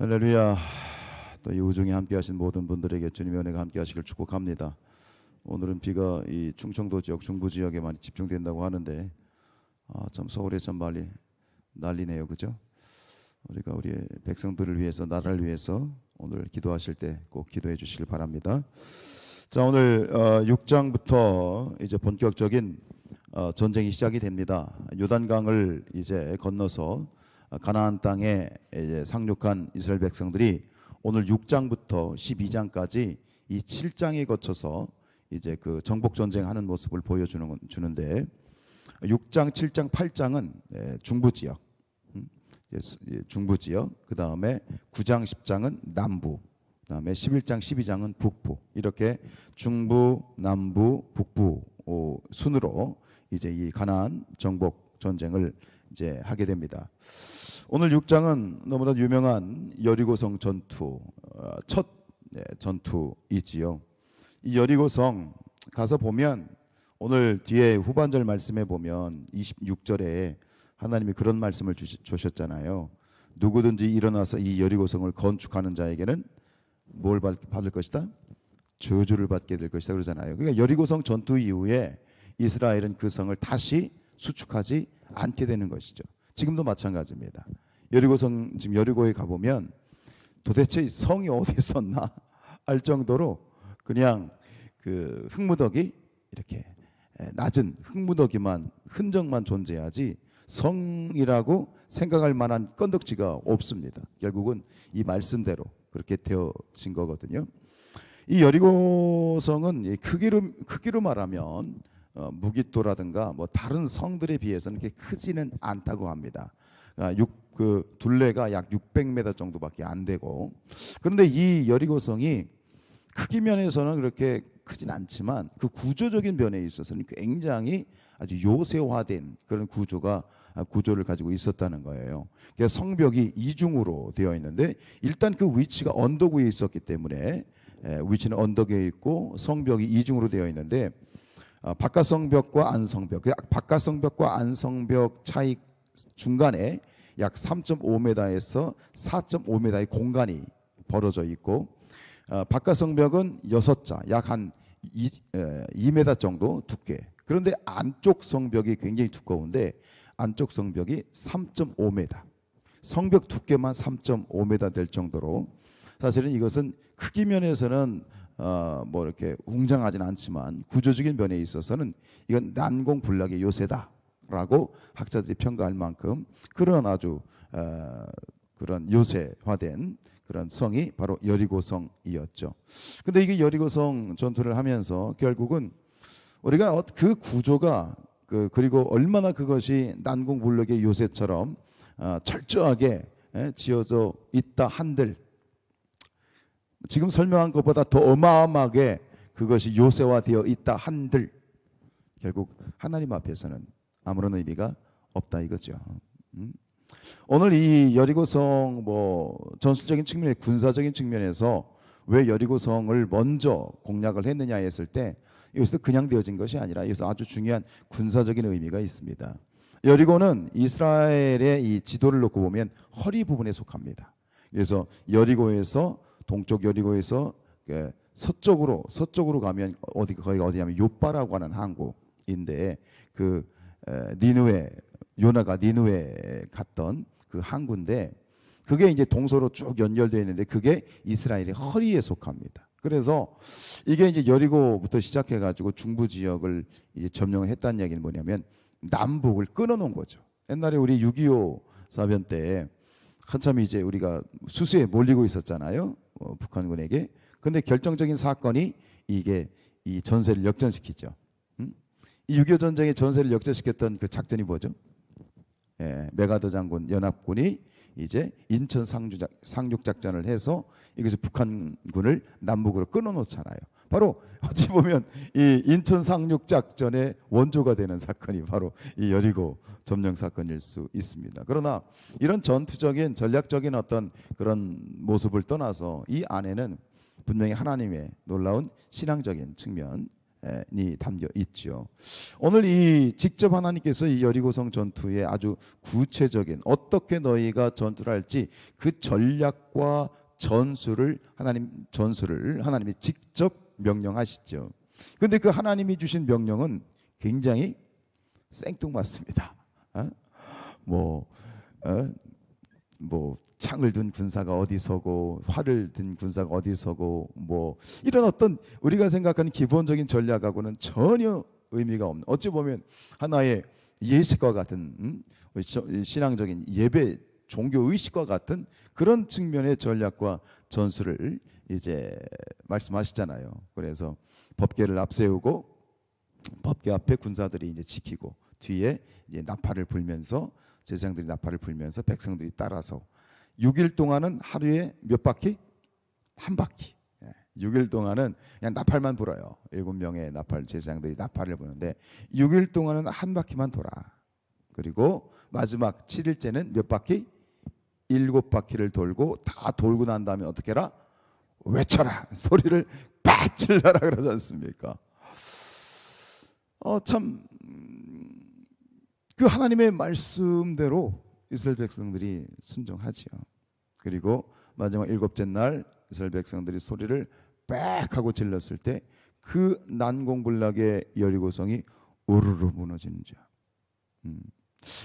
할렐루야. 또 이 우중에 함께 하신 모든 분들에게 주님의 은혜가 함께 하시길 축복합니다. 오늘은 비가 이 충청도 지역, 중부 지역에 많이 집중된다고 하는데 아, 참 서울에 참 많이 난리네요, 그죠? 우리가 우리의 백성들을 위해서 나라를 위해서 오늘 기도하실 때 꼭 기도해 주시길 바랍니다. 자 오늘 어, 6장부터 이제 본격적인 어, 전쟁이 시작이 됩니다. 요단강을 이제 건너서 어, 가나안 땅에 이제 상륙한 이스라엘 백성들이 오늘 6장부터 12장까지 이 7장에 거쳐서 이제 그 정복 전쟁하는 모습을 보여주는 건- 주는데 6장, 7장, 8장은 예, 중부 지역, 음, 예, 스- 예, 중부 지역. 그 다음에 9장, 10장은 남부. 그 다음에 11장, 12장은 북부. 이렇게 중부, 남부, 북부 어, 순으로 이제 이 가나안 정복 전쟁을 이제 하게 됩니다. 오늘 6장은 너무나 유명한 여리고성 전투 어, 첫 네, 전투이지요. 이 여리고성 가서 보면 오늘 뒤에 후반절 말씀에 보면 26절에 하나님이 그런 말씀을 주셨잖아요. 누구든지 일어나서 이 여리고성을 건축하는 자에게는 뭘 받, 받을 것이다? 저주를 받게 될 것이다 그러잖아요. 그러니까 여리고성 전투 이후에 이스라엘은 그 성을 다시 수축하지 않게 되는 것이죠. 지금도 마찬가지입니다. 여리고성 지금 여리고에 가 보면 도대체 성이 어디 있었나 알 정도로 그냥 그 흙무더기 이렇게 에, 낮은 흙무더기만 흔적만 존재하지 성이라고 생각할 만한 건덕지가 없습니다. 결국은 이 말씀대로 그렇게 되어진 거거든요. 이 여리고성은 이 크기로 크기로 말하면 어, 무기토라든가 뭐 다른 성들에 비해서는 그렇게 크지는 않다고 합니다. 아, 육, 그 둘레가 약 600m 정도밖에 안 되고 그런데 이 여리고성이 크기 면에서는 그렇게 크진 않지만 그 구조적인 면에 있어서는 굉장히 아주 요새화된 그런 구조가 아, 구조를 가지고 있었다는 거예요. 그래서 성벽이 이중으로 되어 있는데 일단 그 위치가 언덕 위에 있었기 때문에 에, 위치는 언덕에 있고 성벽이 이중으로 되어 있는데 아, 바깥 성벽과 안 성벽, 그 바깥 성벽과 안 성벽 차이 중간에 약 3.5m에서 4.5m의 공간이 벌어져 있고 어, 바깥 성벽은 여섯 자, 약한 2m 정도 두께. 그런데 안쪽 성벽이 굉장히 두꺼운데 안쪽 성벽이 3.5m. 성벽 두께만 3.5m 될 정도로 사실은 이것은 크기 면에서는 어, 뭐 이렇게 웅장하진 않지만 구조적인 면에 있어서는 이건 난공불락의 요새다라고 학자들이 평가할 만큼 그런 아주 어, 그런 요새화된 그런 성이 바로 여리고성이었죠. 근데 이게 여리고성 전투를 하면서 결국은 우리가 어- 그 구조가 그 그리고 얼마나 그것이 난공불락의 요새처럼 어, 철저하게 예, 지어져 있다 한들 지금 설명한 것보다 더 어마어마하게 그것이 요새화되어 있다 한들 결국 하나님 앞에서는 아무런 의미가 없다 이거죠. 음? 오늘 이 여리고성 뭐 전술적인 측면에 군사적인 측면에서 왜 여리고성을 먼저 공략을 했느냐 했을 때 이것도 그냥 되어진 것이 아니라 이것은 아주 중요한 군사적인 의미가 있습니다. 여리고는 이스라엘의 이 지도를 놓고 보면 허리 부분에 속합니다. 그래서 여리고에서 동쪽 여리고에서 그 서쪽으로 서쪽으로 가면 어디 거기가 어디냐면 요바라고 하는 항구인데 그 에, 니누에 요나가 니누에 갔던 그 항구인데 그게 이제 동서로 쭉 연결되어 있는데 그게 이스라엘의 허리에 속합니다. 그래서 이게 이제 여리고부터 시작해 가지고 중부 지역을 이제 점령을 했다는 얘기는 뭐냐면 남북을 끊어 놓은 거죠. 옛날에 우리 6.25 사변 때 한참 이제 우리가 수수에 몰리고 있었잖아요. 어, 북한군에게. 근데 결정적인 사건이 이게 이 전세를 역전시키죠. 음? 이6.25 전쟁의 전세를 역전시켰던 그 작전이 뭐죠? 예, 메가더 장군 연합군이 이제 인천 상륙 작전을 해서 이것이 북한군을 남북으로 끊어 놓잖아요. 바로 어찌 보면 이 인천 상륙 작전의 원조가 되는 사건이 바로 이 여리고 점령 사건일 수 있습니다. 그러나 이런 전투적인 전략적인 어떤 그런 모습을 떠나서 이 안에는 분명히 하나님의 놀라운 신앙적인 측면 담겨 있죠. 오늘 이 직접 하나님께서 이 여리고성 전투에 아주 구체적인 어떻게 너희가 전투를 할지 그 전략과 전술을 하나님 전술을 하나님이 직접 명령하시죠. 근데 그 하나님이 주신 명령은 굉장히 생뚱맞습니다. 어? 뭐, 어? 뭐 창을 든 군사가 어디 서고 활을 든 군사가 어디 서고 뭐 이런 어떤 우리가 생각하는 기본적인 전략하고는 전혀 의미가 없는 어찌 보면 하나의 예식과 같은 음? 신앙적인 예배 종교 의식과 같은 그런 측면의 전략과 전술을 이제 말씀하시잖아요. 그래서 법계를 앞세우고 법계 앞에 군사들이 이제 지키고 뒤에 이제 나팔을 불면서 제사장들이 나팔을 불면서 백성들이 따라서 6일 동안은 하루에 몇 바퀴? 한 바퀴. 6일 예, 동안은 그냥 나팔만 불어요. 일곱 명의 나팔 제사장들이 나팔을 부는데 6일 동안은 한 바퀴만 돌아. 그리고 마지막 7일째는 몇 바퀴? 일곱 바퀴를 돌고 다 돌고 난 다음에 어떻게 해라? 외쳐라. 소리를 빠질러라 그러지 않습니까? 어, 참, 그 하나님의 말씀대로 이스라엘 백성들이 순종하지요. 그리고 마지막 일곱째 날 이스라엘 백성들이 소리를 빽 하고 질렀을 때 그 난공불락의 여리고성이 우르르 무너지는 자. 음.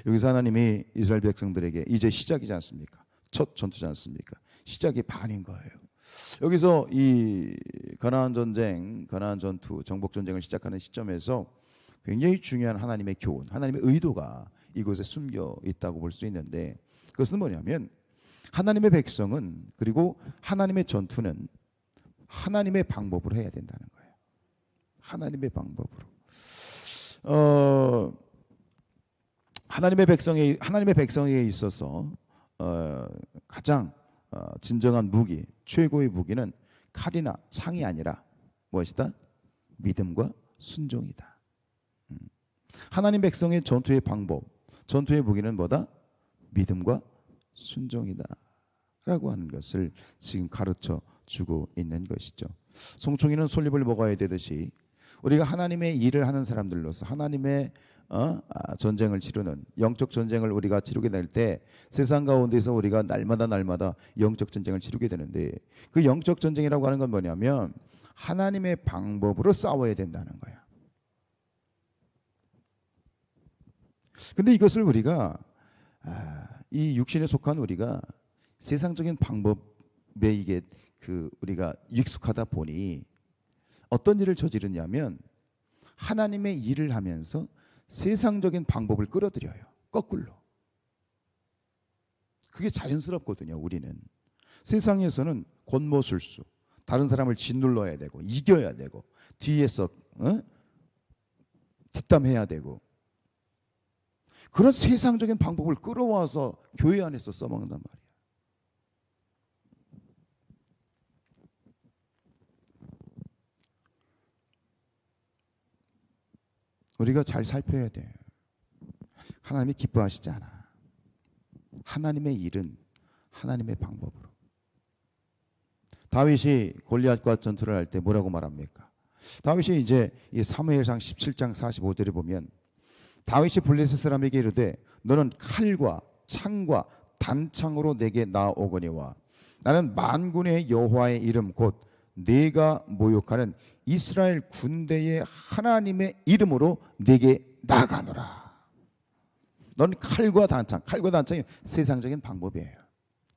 여기서 하나님이 이스라엘 백성들에게 이제 시작이지 않습니까? 첫 전투지 않습니까? 시작이 반인 거예요. 여기서 이 가나안 전쟁, 가나안 전투, 정복 전쟁을 시작하는 시점에서 굉장히 중요한 하나님의 교훈, 하나님의 의도가 이곳에 숨겨 있다고 볼 수 있는데 그것은 뭐냐면 하나님의 백성은 그리고 하나님의 전투는 하나님의 방법으로 해야 된다는 거예요. 하나님의 방법으로. 어, 하나님의 백성에 하나님의 백성에 있어서 어, 가장 어, 진정한 무기, 최고의 무기는 칼이나 창이 아니라 무엇이다? 믿음과 순종이다. 음. 하나님 백성의 전투의 방법, 전투의 무기는 뭐다? 믿음과 순종이다. 라고 하는 것을 지금 가르쳐 주고 있는 것이죠. 송충이는 솔잎을 먹어야 되듯이 우리가 하나님의 일을 하는 사람들로서 하나님의 어? 아, 전쟁을 치르는 영적 전쟁을 우리가 치르게 될 때 세상 가운데서 우리가 날마다 날마다 영적 전쟁을 치르게 되는데 그 영적 전쟁이라고 하는 건 뭐냐면 하나님의 방법으로 싸워야 된다는 거야. 근데 이것을 우리가 아, 이 육신에 속한 우리가 세상적인 방법에 이게 그 우리가 익숙하다 보니 어떤 일을 저지르냐면 하나님의 일을 하면서 세상적인 방법을 끌어들여요. 거꾸로. 그게 자연스럽거든요, 우리는. 세상에서는 권모술수, 다른 사람을 짓눌러야 되고, 이겨야 되고, 뒤에서, 어? 뒷담해야 되고, 그런 세상적인 방법을 끌어와서 교회 안에서 써먹는단 말이야. 우리가 잘 살펴야 돼. 하나님이 기뻐하시지 않아. 하나님의 일은 하나님의 방법으로. 다윗이 골리앗과 전투를 할 때 뭐라고 말합니까? 다윗이 이제 이 사무엘상 17장 45절에 보면 다윗이 블레셋 사람에게 이르되 너는 칼과 창과 단창으로 내게 나오거니와 나는 만군의 여호와의 이름 곧 내가 모욕하는 이스라엘 군대의 하나님의 이름으로 내게 나가노라. 넌 칼과 단창, 칼과 단창이 세상적인 방법이에요.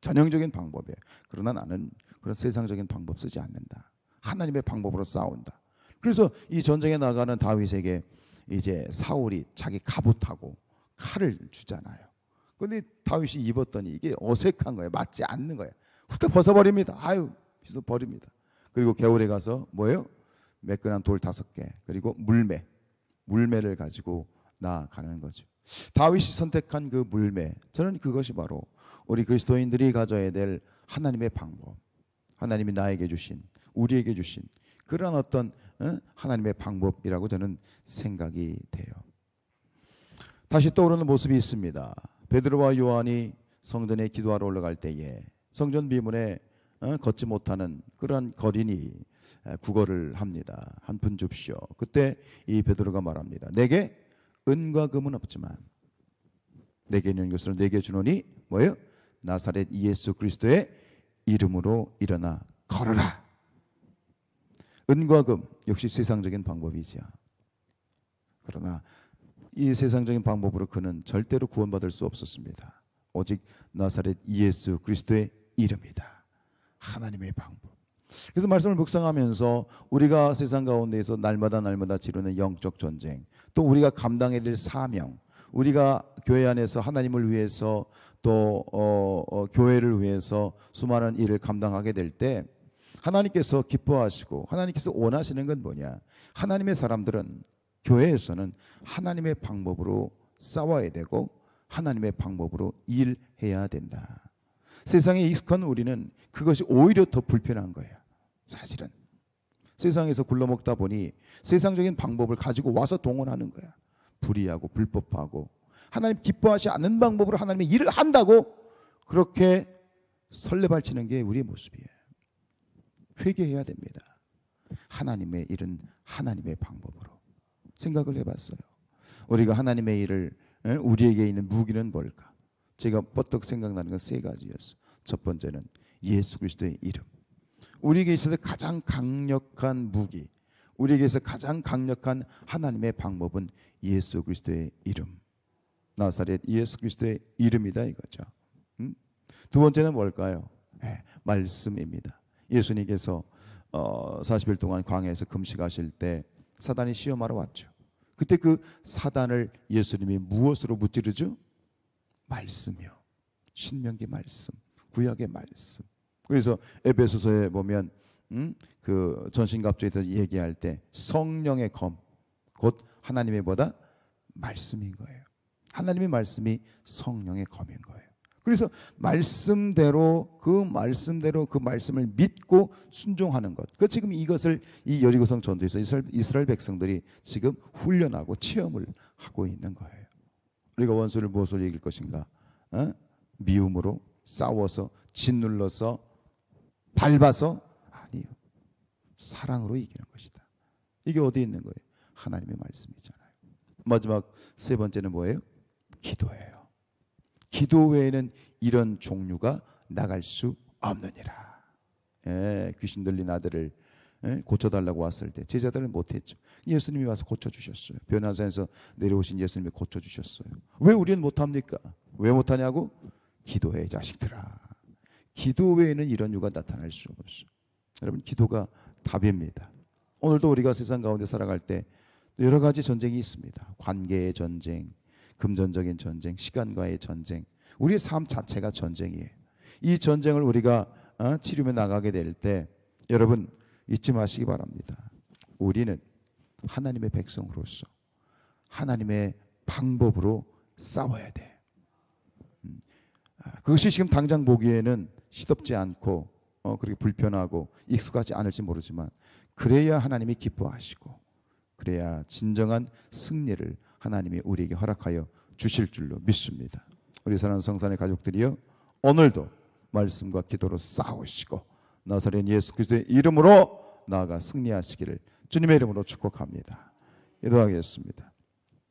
전형적인 방법이에요. 그러나 나는 그런 세상적인 방법 쓰지 않는다. 하나님의 방법으로 싸운다. 그래서 이 전쟁에 나가는 다윗에게 이제 사울이 자기 갑옷하고 칼을 주잖아요. 근데 다윗이 입었더니 이게 어색한 거예요. 맞지 않는 거예요. 후딱 벗어버립니다. 아유, 빗어 버립니다. 그리고 겨울에 가서 뭐예요? 매끈한 돌 다섯 개 그리고 물매, 물매를 가지고 나아가는 거죠. 다윗이 선택한 그 물매, 저는 그것이 바로 우리 그리스도인들이 가져야 될 하나님의 방법, 하나님이 나에게 주신, 우리에게 주신 그런 어떤 어? 하나님의 방법이라고 저는 생각이 돼요. 다시 떠오르는 모습이 있습니다. 베드로와 요한이 성전에 기도하러 올라갈 때에 성전 비문에 어? 걷지 못하는 그런 거린이 에, 구걸을 합니다. 한 푼 줍시오. 그때 이 베드로가 말합니다. 내게 은과 금은 없지만 내게 있는 것을 내게 주노니 뭐예요? 나사렛 예수 그리스도의 이름으로 일어나 걸어라. 은과 금 역시 세상적인 방법이지요. 그러나 이 세상적인 방법으로 그는 절대로 구원받을 수 없었습니다. 오직 나사렛 예수 그리스도의 이름이다. 하나님의 방법. 그래서 말씀을 묵상하면서 우리가 세상 가운데에서 날마다 날마다 치르는 영적 전쟁, 또 우리가 감당해야 될 사명, 우리가 교회 안에서 하나님을 위해서 또 어, 어, 교회를 위해서 수많은 일을 감당하게 될 때 하나님께서 기뻐하시고 하나님께서 원하시는 건 뭐냐? 하나님의 사람들은 교회에서는 하나님의 방법으로 싸워야 되고 하나님의 방법으로 일해야 된다. 세상에 익숙한 우리는 그것이 오히려 더 불편한 거예요. 사실은 세상에서 굴러먹다 보니 세상적인 방법을 가지고 와서 동원하는 거야. 불의하고 불법하고 하나님 기뻐하지 않는 방법으로 하나님의 일을 한다고 그렇게 설레발치는 게 우리의 모습이에요. 회개해야 됩니다. 하나님의 일은 하나님의 방법으로 생각을 해봤어요. 우리가 하나님의 일을 에? 우리에게 있는 무기는 뭘까? 제가 뻗떡 생각나는 건 세 가지였어. 첫 번째는 예수 그리스도의 이름. 우리에게 있어서 가장 강력한 무기, 우리에게 있어 가장 강력한 하나님의 방법은 예수 그리스도의 이름. 나사렛 예수 그리스도의 이름이다 이거죠. 음? 두 번째는 뭘까요? 예, 말씀입니다. 예수님께서 어, 40일 동안 광야에서 금식하실 때 사단이 시험하러 왔죠. 그때 그 사단을 예수님이 무엇으로 무찌르죠? 말씀이요. 신명기 말씀, 구약의 말씀. 그래서 에베소서에 보면 음? 그 전신갑주에서 얘기할 때 성령의 검, 곧 하나님의 보다 말씀인 거예요. 하나님의 말씀이 성령의 검인 거예요. 그래서 말씀대로 그 말씀대로 그 말씀을 믿고 순종하는 것. 그 지금 이것을 이 여리고성 전투에서 이스라엘, 이스라엘 백성들이 지금 훈련하고 체험을 하고 있는 거예요. 우리가 원수를 무엇으로 이길 것인가? 어? 미움으로 싸워서 짓눌러서 밟아서 아니요. 사랑으로 이기는 것이다. 이게 어디 있는 거예요? 하나님의 말씀이잖아요. 마지막 세 번째는 뭐예요? 기도예요. 기도 외에는 이런 종류가 나갈 수 없느니라. 예, 귀신 들린 아들을 예, 고쳐달라고 왔을 때 제자들은 못했죠. 예수님이 와서 고쳐주셨어요. 변화산에서 내려오신 예수님이 고쳐주셨어요. 왜 우리는 못합니까? 왜 못하냐고? 기도해 자식들아. 기도 외에는 이런 유가 나타날 수 없어. 여러분 기도가 답입니다. 오늘도 우리가 세상 가운데 살아갈 때 여러 가지 전쟁이 있습니다. 관계의 전쟁, 금전적인 전쟁, 시간과의 전쟁. 우리의 삶 자체가 전쟁이에요. 이 전쟁을 우리가 어, 치르며 나가게 될 때 여러분 잊지 마시기 바랍니다. 우리는 하나님의 백성으로서 하나님의 방법으로 싸워야 돼. 음, 아, 그것이 지금 당장 보기에는 시덥지 않고 어, 그렇게 불편하고 익숙하지 않을지 모르지만 그래야 하나님이 기뻐하시고 그래야 진정한 승리를 하나님이 우리에게 허락하여 주실 줄로 믿습니다. 우리 사랑하는 성산의 가족들이요 오늘도 말씀과 기도로 싸우시고 나사렛 예수 그리스도의 이름으로 나아가 승리하시기를 주님의 이름으로 축복합니다. 기도하겠습니다.